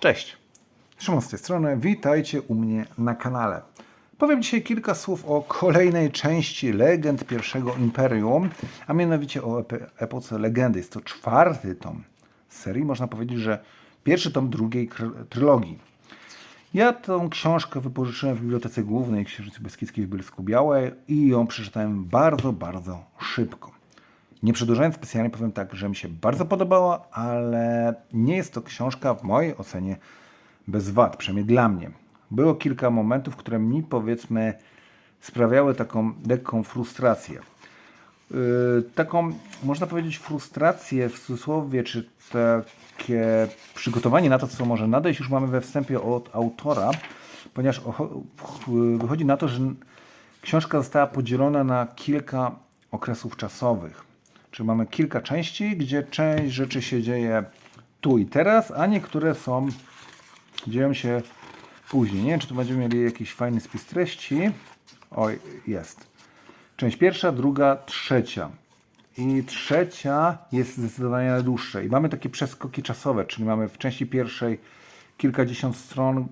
Cześć, Szymon z tej strony, witajcie u mnie na kanale. Powiem dzisiaj kilka słów o kolejnej części Legend pierwszego Imperium, a mianowicie o epoce Legendy. Jest to czwarty tom serii, można powiedzieć, że pierwszy tom drugiej trylogii. Ja tą książkę wypożyczyłem w Bibliotece Głównej Księżycy Beskidzkiej w Bielsku Białej i ją przeczytałem bardzo, bardzo szybko. Nie przedłużając specjalnie powiem tak, że mi się bardzo podobała, ale nie jest to książka w mojej ocenie bez wad, przynajmniej dla mnie. Było kilka momentów, które mi powiedzmy sprawiały taką lekką frustrację. Yy, taką, można powiedzieć, frustrację w cudzysłowie, czy takie przygotowanie na to, co może nadejść, już mamy we wstępie od autora, ponieważ wychodzi na to, że książka została podzielona na kilka okresów czasowych. Czyli mamy kilka części, gdzie część rzeczy się dzieje tu i teraz, a niektóre są, dzieją się później. Nie wiem, czy tu będziemy mieli jakiś fajny spis treści. Oj, jest. Część pierwsza, druga, trzecia. I trzecia jest zdecydowanie najdłuższa. I mamy takie przeskoki czasowe, czyli mamy w części pierwszej kilkadziesiąt stron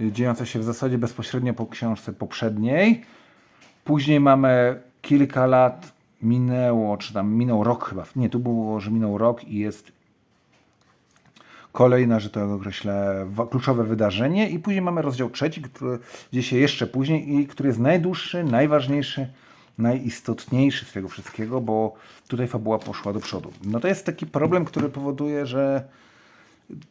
y, dziejące się w zasadzie bezpośrednio po książce poprzedniej. Później mamy kilka lat minęło, czy tam minął rok chyba. Nie, tu było, że minął rok i jest kolejne, że tak określę, kluczowe wydarzenie i później mamy rozdział trzeci, który dzieje się jeszcze później i który jest najdłuższy, najważniejszy, najistotniejszy z tego wszystkiego, bo tutaj fabuła poszła do przodu. No to jest taki problem, który powoduje, że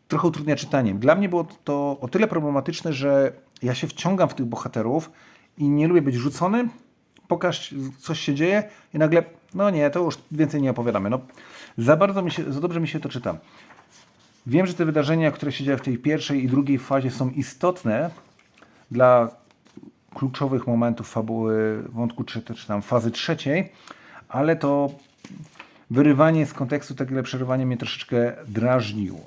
trochę utrudnia czytanie. Dla mnie było to o tyle problematyczne, że ja się wciągam w tych bohaterów i nie lubię być rzucony, pokaż coś się dzieje i nagle, no nie, to już więcej nie opowiadamy. No, za bardzo mi się, za dobrze mi się to czyta. Wiem, że te wydarzenia, które się dzieją w tej pierwszej i drugiej fazie są istotne dla kluczowych momentów fabuły wątku czy, czy tam fazy trzeciej, ale to wyrywanie z kontekstu, takie przerywanie mnie troszeczkę drażniło.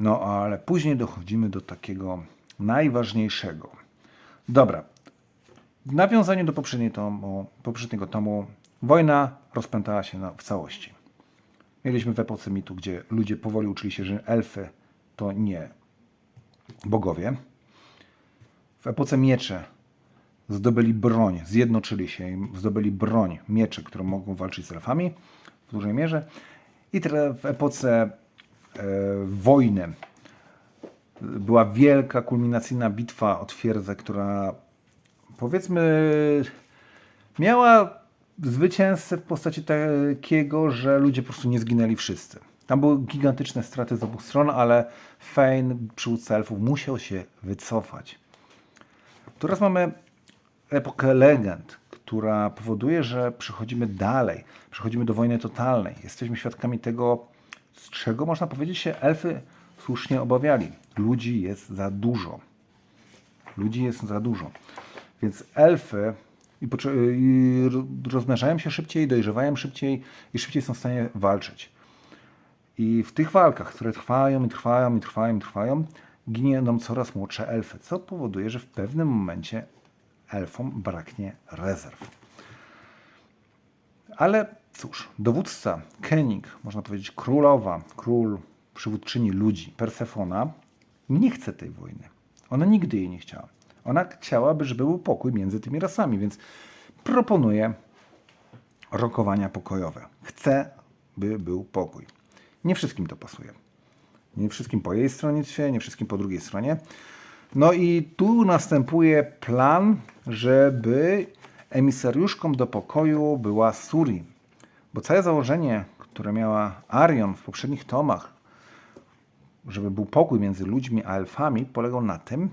No ale później dochodzimy do takiego najważniejszego. Dobra. W nawiązaniu do tomu, poprzedniego tomu, wojna rozpętała się na, w całości. Mieliśmy w epoce mitu, gdzie ludzie powoli uczyli się, że elfy to nie bogowie. W epoce miecze zdobyli broń, zjednoczyli się i zdobyli broń, miecze, które mogą walczyć z elfami w dużej mierze. I w epoce e, wojny była wielka, kulminacyjna bitwa o twierdzę, która powiedzmy miała zwycięzcę w postaci takiego, że ludzie po prostu nie zginęli wszyscy. Tam były gigantyczne straty z obu stron, ale Fein, przywódca elfów, musiał się wycofać. Teraz mamy epokę legend, która powoduje, że przechodzimy dalej, przechodzimy do wojny totalnej. Jesteśmy świadkami tego, z czego można powiedzieć się elfy słusznie obawiali. Ludzi jest za dużo. Ludzi jest za dużo. Więc elfy i, i ro- rozmnażają się szybciej, dojrzewają szybciej i szybciej są w stanie walczyć. I w tych walkach, które trwają i trwają i trwają i trwają, giną coraz młodsze elfy, co powoduje, że w pewnym momencie elfom braknie rezerw. Ale cóż, dowódca, Kenig, można powiedzieć królowa, król, przywódczyni ludzi, Persefona, nie chce tej wojny. Ona nigdy jej nie chciała. Ona chciałaby, żeby był pokój między tymi rasami, więc proponuje rokowania pokojowe. Chce, by był pokój. Nie wszystkim to pasuje. Nie wszystkim po jej stronie się, nie wszystkim po drugiej stronie. No i tu następuje plan, żeby emisariuszką do pokoju była Suri. Bo całe założenie, które miała Arion w poprzednich tomach, żeby był pokój między ludźmi a elfami, polegał na tym,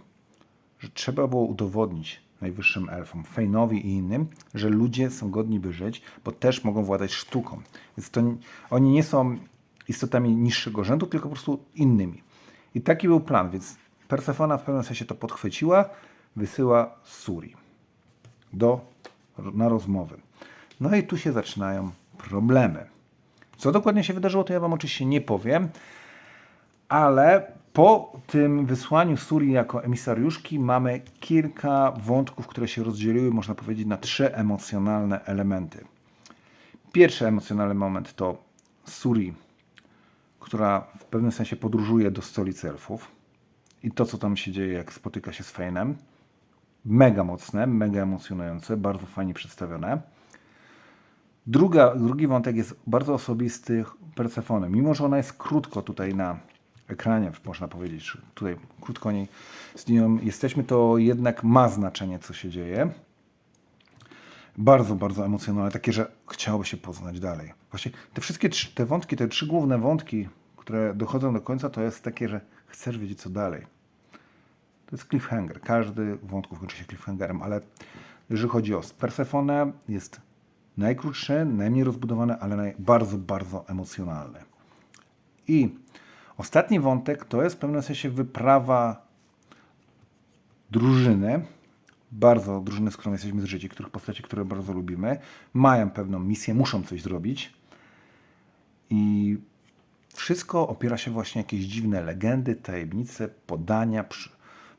że trzeba było udowodnić najwyższym elfom, Fejnowi i innym, że ludzie są godni by żyć, bo też mogą władać sztuką. Więc to, oni nie są istotami niższego rzędu, tylko po prostu innymi. I taki był plan, więc Persefona w pewnym sensie to podchwyciła, wysyła Suri do, na rozmowy. No i tu się zaczynają problemy. Co dokładnie się wydarzyło, to ja Wam oczywiście nie powiem, ale po tym wysłaniu Suri jako emisariuszki mamy kilka wątków, które się rozdzieliły, można powiedzieć, na trzy emocjonalne elementy. Pierwszy emocjonalny moment to Suri która w pewnym sensie podróżuje do stolicy elfów i to, co tam się dzieje, jak spotyka się z Feinem. Mega mocne, mega emocjonujące, bardzo fajnie przedstawione. Druga, drugi wątek jest bardzo osobisty Persefony. Mimo, że ona jest krótko tutaj na ekranie, można powiedzieć, tutaj krótko niej z nią jesteśmy, to jednak ma znaczenie, co się dzieje. Bardzo, bardzo emocjonalne, takie, że chciałoby się poznać dalej. Właśnie te wszystkie trzy, te wątki, te trzy główne wątki, które dochodzą do końca, to jest takie, że chcesz wiedzieć, co dalej. To jest cliffhanger. Każdy wątków kończy się cliffhangerem, ale jeżeli chodzi o Persefonę, jest najkrótszy, najmniej rozbudowany, ale naj, bardzo, bardzo emocjonalny. I ostatni wątek to jest w pewnym sensie wyprawa drużyny, bardzo drużyny, z którą jesteśmy zżyci, których postaci, które bardzo lubimy, mają pewną misję, muszą coś zrobić i wszystko opiera się właśnie jakieś dziwne legendy, tajemnice, podania,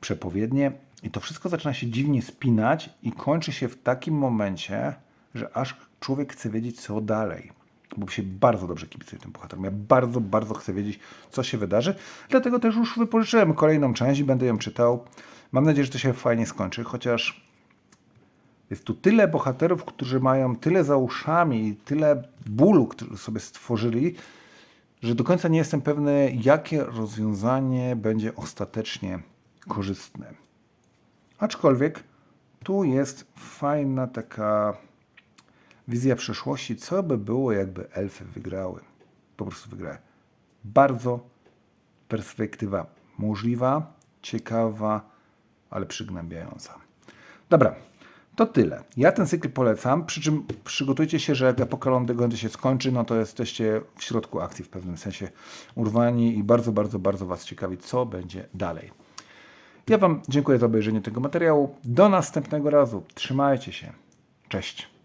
przepowiednie i to wszystko zaczyna się dziwnie spinać i kończy się w takim momencie, że aż człowiek chce wiedzieć, co dalej. Bo się bardzo dobrze kibicuje tym bohaterom. Ja bardzo, bardzo chcę wiedzieć, co się wydarzy. Dlatego też już wypożyczyłem kolejną część i będę ją czytał. Mam nadzieję, że to się fajnie skończy, chociaż jest tu tyle bohaterów, którzy mają tyle za uszami tyle bólu, który sobie stworzyli, że do końca nie jestem pewny, jakie rozwiązanie będzie ostatecznie korzystne. Aczkolwiek tu jest fajna taka wizja przyszłości, co by było, jakby elfy wygrały. Po prostu wygrały. Bardzo perspektywa możliwa, ciekawa, ale przygnębiająca. Dobra, to tyle. Ja ten cykl polecam, przy czym przygotujcie się, że jak Epoka Londynu się skończy, no to jesteście w środku akcji w pewnym sensie urwani i bardzo, bardzo, bardzo Was ciekawi, co będzie dalej. Ja Wam dziękuję za obejrzenie tego materiału. Do następnego razu. Trzymajcie się. Cześć.